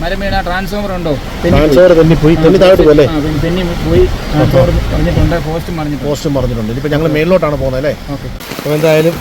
മരം വീണ ട്രാൻസ്ഫോമർ ഉണ്ടോ? ട്രാൻസ്ഫർ തന്നെ പോയി തന്നെ താഴോട്ട് പോലെ ആ, പിന്നെ പോയി പറഞ്ഞിട്ടുണ്ട് പോസ്റ്റ് മറിഞ്ഞിട്ടുണ്ട്. പോസ്റ്റും പറഞ്ഞിട്ടുണ്ട് ഇനിയിപ്പോൾ ഞങ്ങൾ മേളിലോട്ടാണ് പോകുന്നത് അല്ലേ? അപ്പോൾ എന്തായാലും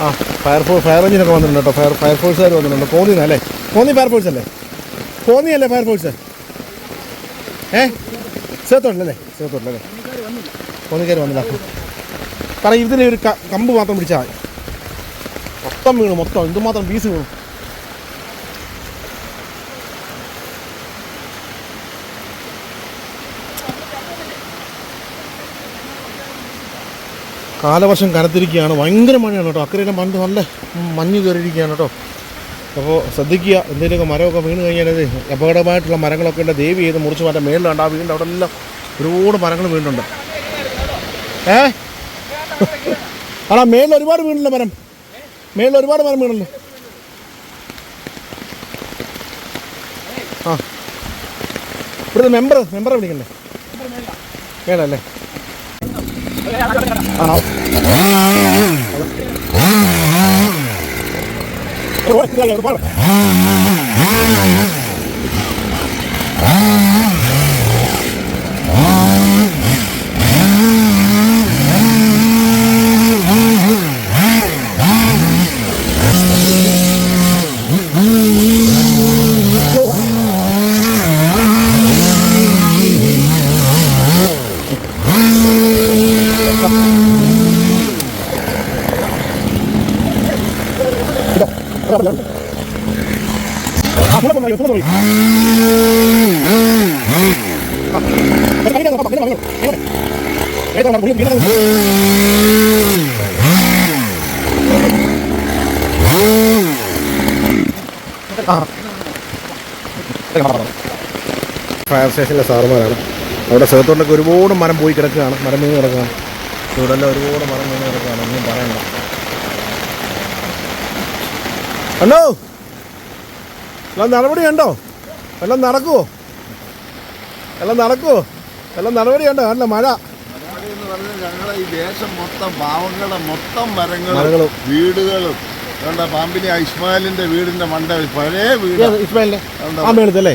ആ ഫയർഫോഴ്സ് ഫയർ എഞ്ചിനൊക്കെ വന്നിട്ടുണ്ട് കേട്ടോ. ഫയർ ഫയർഫോഴ്സുകാർ വന്നിട്ടുണ്ട്. കോന്നിന്ന് അല്ലേ? കോന്നി ഫയർഫോഴ്സ് അല്ലേ? കോന്നി അല്ലേ ഫയർഫോഴ്സ് ഏ? സേത്തോട്ടല്ലേ സേത്തോട്ടല്ലേ കോന്നിക്കാർ വന്നില്ല. കാരണം ഇതിന് ഒരു കമ്പ് മാത്രം പിടിച്ചാൽ മതി. മൊത്തം വീണു മൊത്തം. എന്തുമാത്രം പീസ് വീണു. കാലവർഷം കനത്തിരിക്കുകയാണ്. ഭയങ്കര മഴയാണ് കേട്ടോ. അക്കരയിലെ മണ്ണ് നല്ല മഞ്ഞ് കയറിയിരിക്കുകയാണ് കേട്ടോ. അപ്പോൾ ശ്രദ്ധിക്കുക എന്തെങ്കിലുമൊക്കെ മരമൊക്കെ വീണ് കഴിഞ്ഞാൽ അപകടമായിട്ടുള്ള മരങ്ങളൊക്കെ ഉണ്ട്. ദേവി ചെയ്ത് മുറിച്ച് മാറ്റാൻ മേളിലുണ്ട്. ആ വീടിന്റെ അവിടെ എല്ലാം ഒരുപാട് മരങ്ങൾ വീണ്ടുണ്ട് ഏ? ആണോ മേളിൽ ഒരുപാട് വീണില്ല മരം. മേളിൽ ഒരുപാട് മരം വീണല്ലോ ആ. ഇവിടുത്തെ മെമ്പർ മെമ്പറെ വിളിക്കണ്ടേ? മേളല്ലേ ആണോ? ഫയർ സ്റ്റേഷനിലെ സാറുമാരാണ്. അവിടെ സ്ഥലത്തോട്ടൊക്കെ ഒരുപാട് മരം പോയി കിടക്കുകയാണ്. മരം വീണ് കിടക്കുകയാണ്. ഇവിടെ ഒരുപാട് മരം വീണ് കിടക്കുകയാണ്. ഒന്നും പറയണ്ട. ഹലോ എല്ലാം നടപടി ഉണ്ടോ എല്ലാം നടക്കുവോ? എല്ലാം നടക്കുവോ? എല്ലാം നടപടി ഉണ്ടോ അല്ല മഴ. ഞങ്ങളെ ഈ ദേശം മൊത്തം പാവങ്ങളുടെ മൊത്തം മരങ്ങളും. വീടുകളും. പാമ്പിനി ഇസ്മാലിന്റെ വീടിന്റെ മണ്ട പഴയ വീട്. ഇസ്മായിലിന്റെ? ആ മേളത്തല്ലേ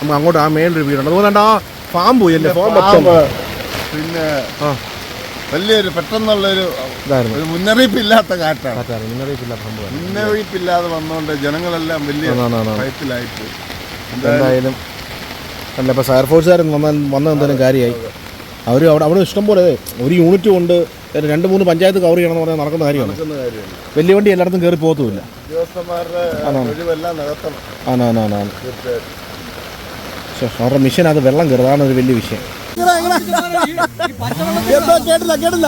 നമുക്ക് അങ്ങോട്ട് ആ മേളിലൊരു വീടുണ്ട്. അതുപോലെ ആ പോയി അല്ലേ? പിന്നെ വലിയൊരു പെട്ടെന്നുള്ളൊരു ഒരു മുന്നറിയിപ്പില്ലാത്ത കാറ്റാണ്. കാറ്റാണ്. മുന്നറിയിപ്പില്ല സംഭവം മുന്നറിയിപ്പില്ലാതെ വന്നുകൊണ്ട് ജനങ്ങളെല്ലാം വലിയ. ഭയത്തിലായിപ്പോയി എന്തായാലും അല്ല ഇപ്പോൾ ഫയർഫോഴ്സുകാർ വന്നാൽ വന്ന എന്തായാലും കാര്യമായി. അവർ അവിടെ അവിടെ ഇഷ്ടം പോലെ ഒരു യൂണിറ്റ് കൊണ്ട് രണ്ട് മൂന്ന് പഞ്ചായത്ത് കവർ ചെയ്യണമെന്ന് പറഞ്ഞാൽ നടക്കുന്ന കാര്യമാണ്. വലിയ വണ്ടി എല്ലായിടത്തും കയറി പോകത്തുമില്ല. ആണ്? ആണ് ആണ് ആണ് അവരുടെ മിഷൻ അത് വെള്ളം കയറുന്നതാണ് ഒരു വലിയ വിഷയം. കേട്ടില്ല കേട്ടില്ല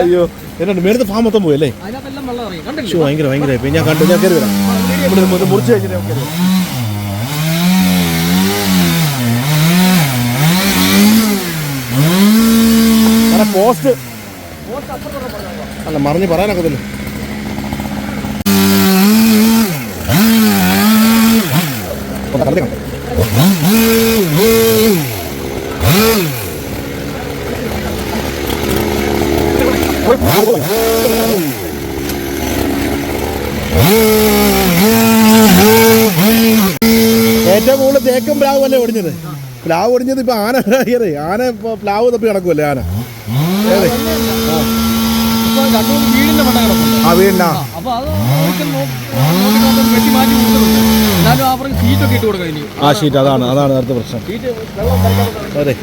അയ്യോ എന്നാണ് മേലത്തെ ഫാം മൊത്തം പോയല്ലേ ഭയങ്കര ഭയങ്കര ഞാൻ കണ്ടു ഞാൻ കയറി വരാം. ഇവിടെ മുറിച്ച് ഞാൻ കയറി. അവിടെ പോസ്റ്റ് അല്ല മറിഞ്ഞ് പറയാനൊക്കെ ഒന്ന് ഏറ്റവും കൂടുതൽ തേക്കും പ്ലാവ് അല്ലേ ഒടിഞ്ഞത്? പ്ലാവ് ഒടിഞ്ഞത് ഇപ്പൊ ആന ഏറെ ആന പ്ലാവ് തപ്പി കിടക്കുമല്ലേ ആന? ഏതെ ആ വീടിനാ. ആ ഷീറ്റ് അതാണ് അതാണ് അടുത്ത പ്രശ്നം. അതെ.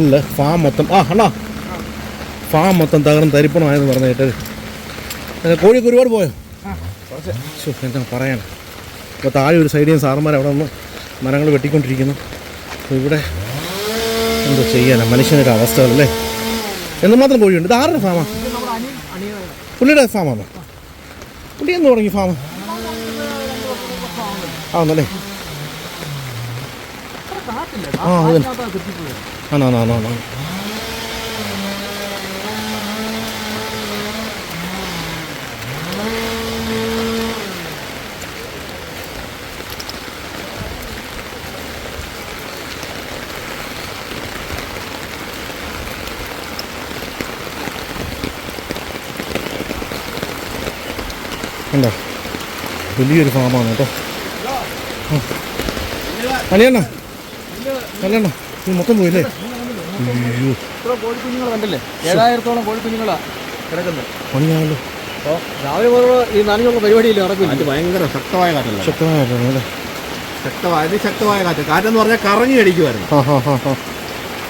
ഇല്ല ഫാം മൊത്തം ആ അണ്ണാ. ഫാം മൊത്തം തകർന്ന് തരിപ്പണമായെന്ന് പറഞ്ഞു കേട്ടത്. കോഴിക്ക് കോഴിയൊക്കെ ഒരുപാട് പോയോ? എന്താ പറയാനാ ഇപ്പോൾ താഴെ ഒരു സൈഡിൽ സാറന്മാർ അവിടെ നിന്ന് മരങ്ങൾ വെട്ടിക്കൊണ്ടിരിക്കുന്നു. ഇവിടെ എന്തോ ചെയ്യാനാ? മനുഷ്യനൊരു അവസ്ഥകളല്ലേ എന്തുമാത്രം കോഴിയുണ്ട്? ഇത് ആരുടെ ഫാമാ? പുള്ളിയുടെ ഫാമാണോ പുള്ളി എന്ന് തുടങ്ങി ഫാം കാട്ടില്ല? ആ, അതെ. ആണോ ആണോ ആണോ ആണോ ഉണ്ടോ വലിയൊരു ഫാമാണ് കേട്ടോ. അനിയണ്ണ ഇത് മൊത്തം പോയില്ലേ? അയ്യോ. ഇത്ര കോഴിക്കുഞ്ഞുങ്ങൾ കണ്ടില്ലേ? ഏഴായിരത്തോളം കോഴിക്കുഞ്ഞുങ്ങളാണ് കിടക്കുന്നത് പണിയാണല്ലോ. അപ്പോൾ രാവിലെ മുതൽ ഈ നനഞ്ഞുള്ള പരിപാടിയില്ല നടക്കില്ല അത് ഭയങ്കര ശക്തമായ കാറ്റല്ല? ശക്തമായിട്ടാണ് അല്ലേ? ശക്തമായ ശക്തമായ കാറ്റ്. കാറ്റെന്ന് പറഞ്ഞാൽ കറങ്ങി അടിക്കുമായിരുന്നു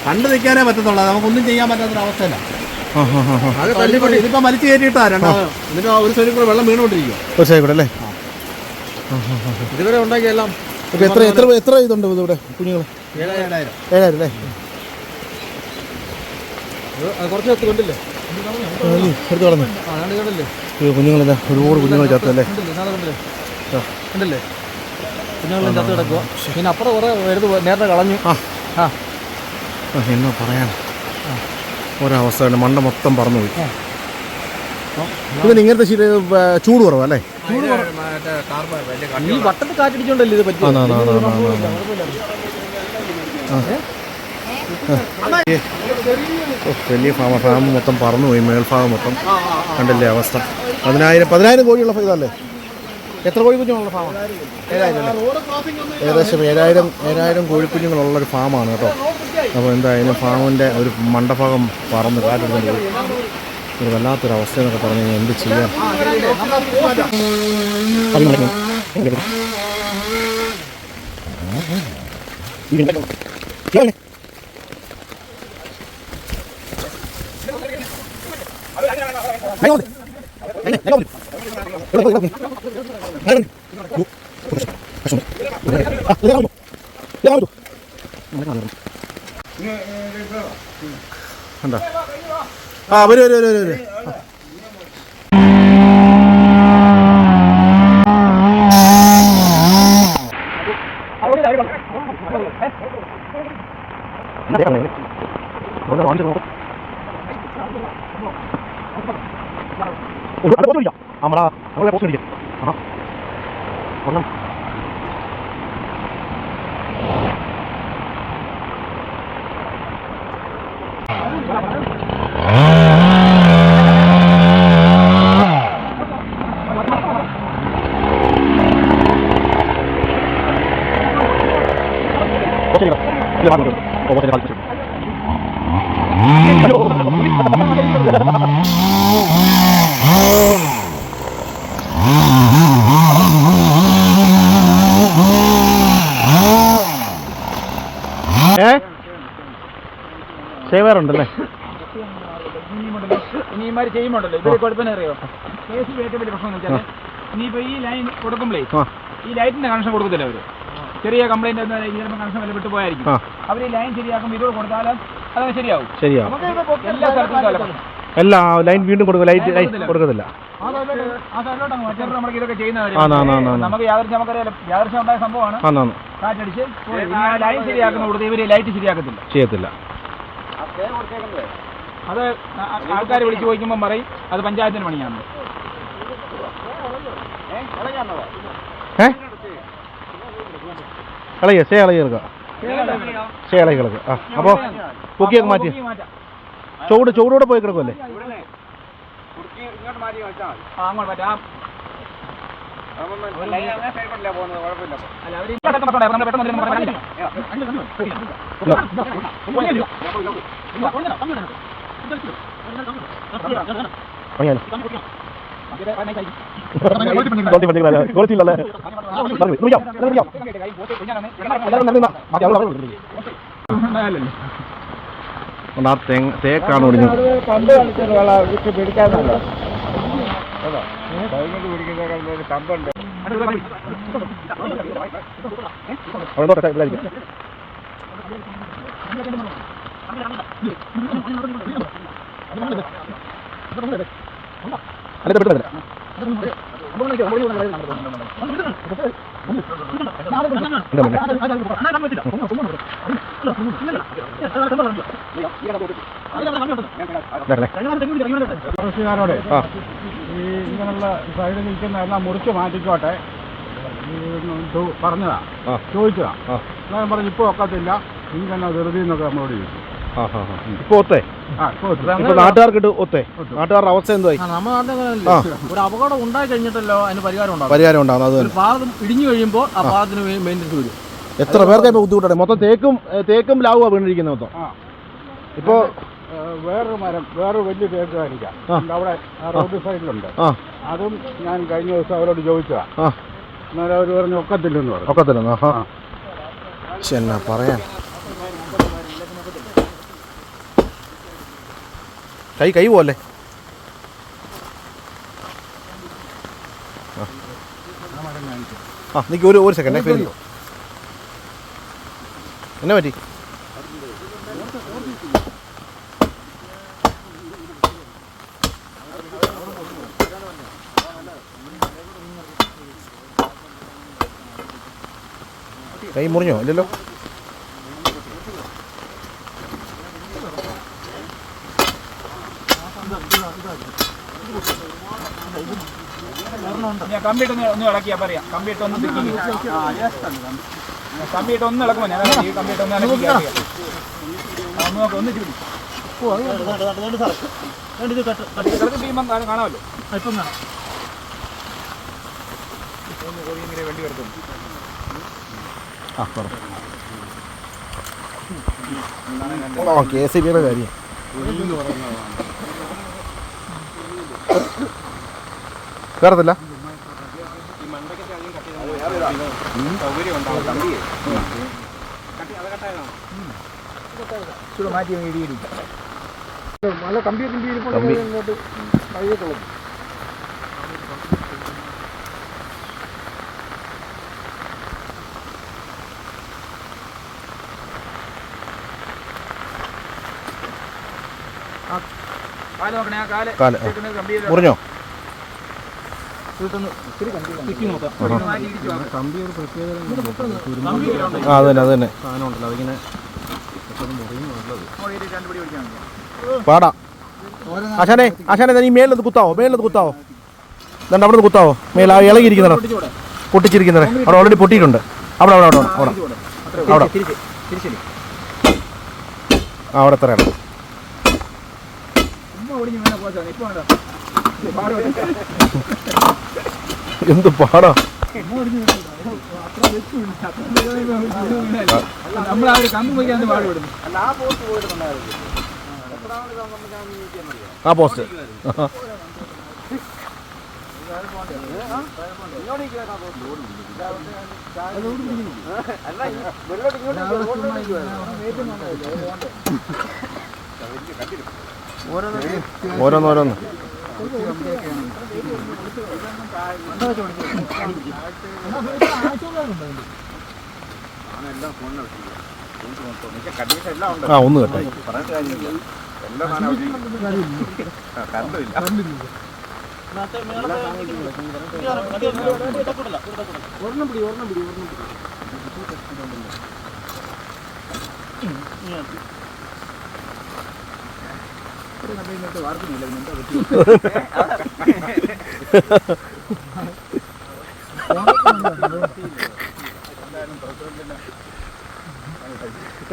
കണ്ടു നിൽക്കാനേ പറ്റത്തുള്ളൂ. നമുക്കൊന്നും ചെയ്യാൻ പറ്റാത്തൊരവസ്ഥയില്ല അവസ്ഥയല്ല. ഹാ ഹാ ഹാ അത് തള്ളിപ്പൊട്ടി ഇതിപ്പോ വലിച്ചു കയറ്റിയിട്ടാ രണ്ടാമത് എന്നിട്ട് ആ ഒരു സൈഡിൽ കൂടെ വെള്ളം വീണുകൊണ്ടിരിക്കും ഒരു സൈഡ് കൂടെ അല്ലേ? ഇതുവരെ ഉണ്ടാക്കിയെല്ലാം എത്ര എത്ര എത്ര ഇതുണ്ട് ഇവിടെ കുഞ്ഞുങ്ങൾ ഏഴായിരം. ഏഴായിരം അല്ലേ? കുറച്ച് കണ്ടില്ലേ? എടുത്ത് കുഞ്ഞുങ്ങളല്ലേ? ഒരുപാട് കുഞ്ഞുങ്ങൾ ചത്തല്ലേ കണ്ടില്ലേ? കുഞ്ഞുങ്ങളെല്ലാം ചത്ത് കിടക്കുക പിന്നെ അപ്പുറം കുറേ വരുത് നേരത്തെ കളഞ്ഞു. ആ. ആ. എന്നാ പറയാൻ? ഒരവസ്ഥ മണ്ട മൊത്തം പറന്നുപോയി പോയി. ഇങ്ങനത്തെ ശീല ചൂട് കുറവാ. അല്ലേ ഈ വട്ടത്തിൽ കാറ്റടിച്ചോണ്ടല്ലേ ഇത് പറ്റും വലിയ ഫാമ ഫാം മൊത്തം പറന്നു പോയി മേൽഭാഗം മൊത്തം. കണ്ടില്ലേ അവസ്ഥ. പതിനായിരം പതിനായിരം കോഴിയുള്ള ഇതല്ലേ? എത്ര കോഴി കുഞ്ഞുങ്ങളുള്ള ഫാമാണ് ഏഴായിരം ഏകദേശം ഏഴായിരം ഏഴായിരം കോഴിക്കുഞ്ഞുങ്ങളുള്ളൊരു ഫാമാണ് കേട്ടോ. അപ്പോൾ എന്തായാലും ഫാമിന്റെ ഒരു മണ്ടഭാഗം പറന്ന് കാറ്റെടുത്ത് ഒരു വല്ലാത്തൊരു അവസ്ഥ എന്നൊക്കെ പറഞ്ഞു എന്ത് ചെയ്യാൻ കണ്ടോ ആ വരൂ വരൂ വരൂ വരൂ. 내려가네. 너나 완전 먹어. 어, 안 꺼져 이제. 아마라. 원래 보스 이제. 아. 그럼. 어쩌리가. 이리 와. ആ ഒന്നും ഏ? ചെയ്യാറുണ്ടല്ലേ ഇനിമാര് ചെയ്യുമ്പോണ്ടല്ലോ കുഴപ്പമെന്ന് അറിയോ? കേസ് ഏറ്റവും വലിയ പ്രശ്നം എന്ന് വെച്ചാൽ ഇനിയിപ്പോ ഈ ലൈൻ കൊടുക്കുമ്പോഴേ ഈ ലൈറ്റിന്റെ കണക്ഷൻ കൊടുക്കത്തില്ല അവർ. ചെറിയ കംപ്ലൈന്റ് ചിലപ്പോൾ കണക്ഷൻ വല്ല വിട്ടുപോയായിരിക്കും ആ. അവർ ഈ ലൈൻ ശരിയാക്കും ഇതോ കൊടുത്താൽ അതങ്ങ് ശരിയാവും. ശരിയാവും. എല്ലാ സ്ഥലത്തും എല്ലാ ലൈൻ വീണ്ടും കൊടുക്കും. ലൈറ്റ് ലൈറ്റ് കൊടുക്കത്തില്ല. നമുക്ക് നമുക്കറിയാലോ ഉണ്ടായ സംഭവമാണ്. ആന്നാന്ന് കാറ്റടിച്ച് പോയി. ഇനി ആ ലൈൻ ശരിയാക്കുന്ന കൊടുത്ത് ഇവർ ലൈറ്റ് ശരിയാക്കത്തില്ല. ചെയ്യത്തില്ല. അത് ആൾക്കാർ വിളിച്ചു ചോദിക്കുമ്പോൾ പറയും അത് പഞ്ചായത്തിന് പണിയാണ് ഏ? കളയ സേളയ എടുക്കാം സേ കളയ കിടക്കുക ആ അപ്പോൾ പൊക്കിയൊക്കെ മാറ്റി. ചൂട് ചൂടോടെ പോയി കിടക്കുമല്ലേ പെട്ടെന്ന് പെട്ടെന്ന് പെട്ടെന്ന് പെട്ടെന്ന് പെട്ടെന്ന് പണിയാലോ പെട്ടെന്ന് ക്വാളിറ്റി പറ്റില്ല ക്വാളിറ്റി ഇല്ലല്ലേ വിളിക്കാം വിളിക്കാം എല്ലാവരും നല്ല ബാക്കി ഉണ്ടായാലല്ലേ. ആ തേങ്ങ തേക്കാണ് ഒടിഞ്ഞത് കമ്പ് കളിച്ചിട്ട് വേണം വിട്ട് പിടിക്കാന്നല്ലോ അവിടെ അല്ല പെട്ടെന്ന് കൃഷിക്കാരോടെ ഈ ഇങ്ങനെയുള്ള സൈഡിൽ നിൽക്കുന്ന എല്ലാം മുറിച്ച് മാറ്റിക്കോട്ടെ പറഞ്ഞതാ. ചോദിച്ചതാ. ഞാൻ പറഞ്ഞു ഇപ്പോൾ ഒക്കത്തില്ല ഇങ്ങനെ വെറുതെ എന്നൊക്കെ നമ്മളോട് ചോദിച്ചു. ഇപ്പൊ ഒത്തേ. ഇപ്പൊ നാട്ടുകാർക്ക് ഒത്തേ? നാട്ടുകാരുടെ അവസ്ഥ എന്തായി നമ്മുടെ നാട്ടിലല്ലേ ഒരു അപകടം ഉണ്ടായി കഴിഞ്ഞിട്ടല്ലോ അതിന് പരിഹാരം ഉണ്ടാവും പരിഹാരം ഉണ്ടാകും അത് പാലം ഇടിഞ്ഞു കഴിയുമ്പോൾ ആ പാലത്തിന് മെയിന്റെനൻസ് വരും. എത്ര പേർക്ക് ഇപ്പൊ ബുദ്ധിമുട്ടാണ്? മൊത്തം തേക്കും തേക്കും ലാവുക വീണിരിക്കുന്നത് മൊത്തം. ഇപ്പോ വേറൊരു മരം വേറൊരു വലിയ തേക്ക് ആ. അവിടെ റോഡ് സൈഡിലുണ്ട്. അതും ഞാൻ കഴിഞ്ഞ ദിവസം അവരോട് ചോദിച്ചതാ. എന്നാലും അവർ പറഞ്ഞു ഒക്കത്തില്ലെന്ന് പറഞ്ഞു. ഒക്കത്തില്ല ആ. ആ. ശ്ശെ, എന്നാ പറയാൻ? കൈ കൈ പോലെ ആ നിക്ക് ഒരു ഒരു സെക്കൻഡ് പേര് എന്നാ പറ്റി? കൈ മുറിഞ്ഞോ? ഇല്ലല്ലോ? ഞാൻ കമ്പിയിട്ട് ഒന്ന് ഇളക്കിയാ പറയാം. കമ്പിയിട്ട് ഒന്ന് തിരിക്കി കമ്പിയിട്ട് ഒന്ന് ഇളക്കുമോ? ഞാൻ ഈ കമ്പിയിട്ട് ഒന്ന് ഇളക്കി ഒന്ന് നോക്കാം ഒന്ന് ചൂടി കാണാ- കാണാമല്ലോ. ഇങ്ങനെ വേണ്ടി ആ പറ കെ സി ബിയുടെ കാര്യം കയറത്തില്ല കമ്പിയെ മാറ്റി നല്ല കമ്പി കമ്പി ഇരിപ്പുണ്ട് കമ്പി. ഇങ്ങോട്ട് കൈകൊള്ളും കാൽ മുറിഞ്ഞോ. കമ്പി ഒരു പ്രത്യേകത ആ അത് തന്നെ അത് തന്നെ. പിടി ആശാനെ ആശാനെ നീ മേളിലത് കുത്താവോ? മേളിലത് കുത്താവോ? എന്താ അവിടെ നിന്ന് കുത്താവോ? മേൽ ആ ഇളകിയിരിക്കുന്നുണ്ടോ പൊട്ടിച്ചിരിക്കുന്നത് അവിടെ ഓൾറെഡി പൊട്ടിയിട്ടുണ്ട്. അവിടെ അവിടെ അവിടെ അവിടെ. അവിടെ. അവിടെ എത്രയാണ് ഒടിഞ്ഞ് വീണ പോച്ചാണ് ഇപ്പൊ വേണ്ട. എന്ത് പാടാ? നമ്മൾ ആ ഒരു കമ്പ് വയ്ക്കാൻ പാട് വിടുന്നു. ആ പോസ്റ്റ് ഓരോന്നോരോന്ന് ആ ഒന്ന് കേട്ടായി.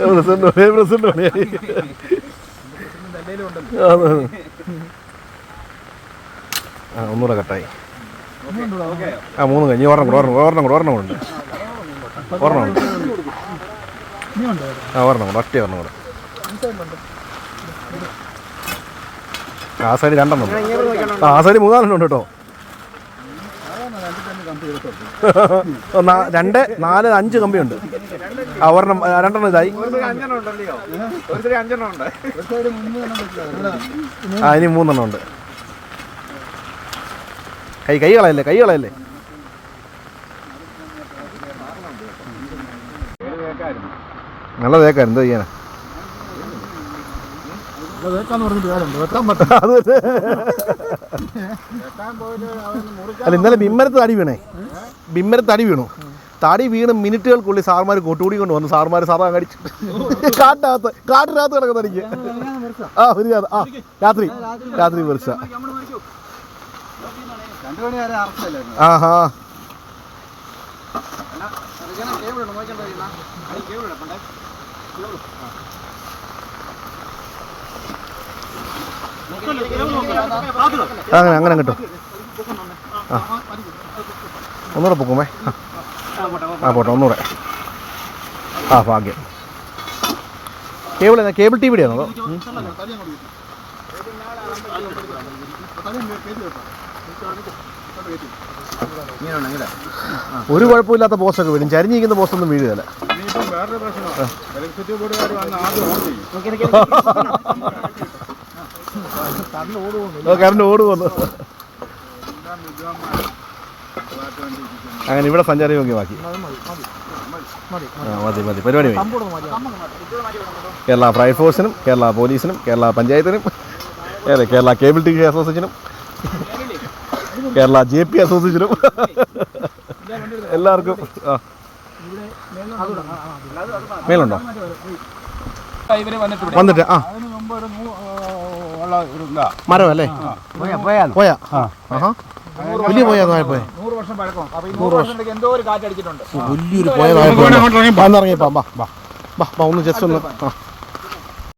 പ്രസിഡന്റ് ഒരേ പ്രസിഡന്റ് പണിയായി ആ, ഒന്നുകൂടെ കട്ടായി ആ മൂന്ന് കഴിഞ്ഞ് ഒരെണ്ണം കൂടെ ഒരെണ്ണം കൂടെ ഒരെണ്ണം കൂടെ ഒരെണ്ണം ഉണ്ട് ആ ഒരെണ്ണം കൂടെ ഒറ്റ ഒരെണ്ണം കൂടെ. ആ സൈഡ് രണ്ടെണ്ണം ആ, സൈഡ് മൂന്നാലെണ്ണം ഉണ്ട് കേട്ടോ. രണ്ട് നാല് അഞ്ച് കമ്പിയുണ്ട്. ആ ഒരെണ്ണം രണ്ടെണ്ണം ഇതായി. ആ മൂന്നെണ്ണം ഉണ്ട്. കൈ കൈ കളയല്ലേ കൈ കളയല്ലേ? നല്ല തേക്കായിരുന്നു എന്താ ചെയ്യാനാ? അല്ല ഇന്നലെ ബിമ്മരത്ത് തടി വീണേ. ബിമ്മരത്ത് തടി വീണു. തടി വീണ് മിനിറ്റുകൾക്കുള്ളിൽ സാർമാർ കൊട്ടുകൂടി കൊണ്ട് വന്നു. സാർമാർ സാറാ കടിച്ചു. കാട്ടിനകത്ത് കാട്ടിനകത്ത് കിടക്കുന്ന തടിക്ക് ആ ഒരു ആ രാത്രി. രാത്രി വിളിച്ച ആഹാ. കേബിൾ കേബിൾ അങ്ങനെ അങ്ങനെ കിട്ടും. ആ. ഒന്നുകൂടെ പൊക്കുമേ. ആ. പോട്ടെ ഒന്നുകൂടെ ആ ഭാഗ്യം. കേബിൾ എന്നാ കേബിൾ ടി വിയുടെ ആണോ? ഒരു കുഴപ്പമില്ലാത്ത പോസ്റ്റൊക്കെ വീഴും. ചരിഞ്ഞിരിക്കുന്ന പോസ്റ്റൊന്നും വീഴുകയല്ല ഇനിയിപ്പം വേറൊരു പ്രശ്നം ഇലക്ട്രിസിറ്റി ബോർഡുകാർ വന്ന് ആദ്യം ഓൺ ചെയ്യും കറണ്ട് ഓട് വന്നു അങ്ങനെ ഇവിടെ സഞ്ചാരി യോഗ്യമാക്കി ബാക്കി. മതി മതി പരിപാടി മതി. കേരള ഫയർഫോഴ്സിനും കേരള പോലീസിനും കേരള പഞ്ചായത്തിനും ഏതെ കേരള കേബിൾ ടി വി അസോസിയേഷനും കേരള ജെ പി അസോസിയേഷനും എല്ലാവർക്കും ആ. മേലുണ്ടോ വന്നിട്ട് ഇവിടെ വന്നിട്ട് ആ. മുമ്പ് ഒരു നൂ- ഉള്ള ഒരു ഇതാ. മരം അല്ലേ പോയാ ആഹാ. വലിയ പോയാ പോയ നൂറ് വർഷം പഴക്കം. അപ്പൊ ഈ നൂറ് വർഷത്തിലേക്ക് എന്തോ ഒരു കാറ്റടിച്ചിട്ടുണ്ട് വലിയൊരു ബാ ബാ ബാ ബാ ഒന്ന് ജസ്റ്റ് ഒന്ന് ആ.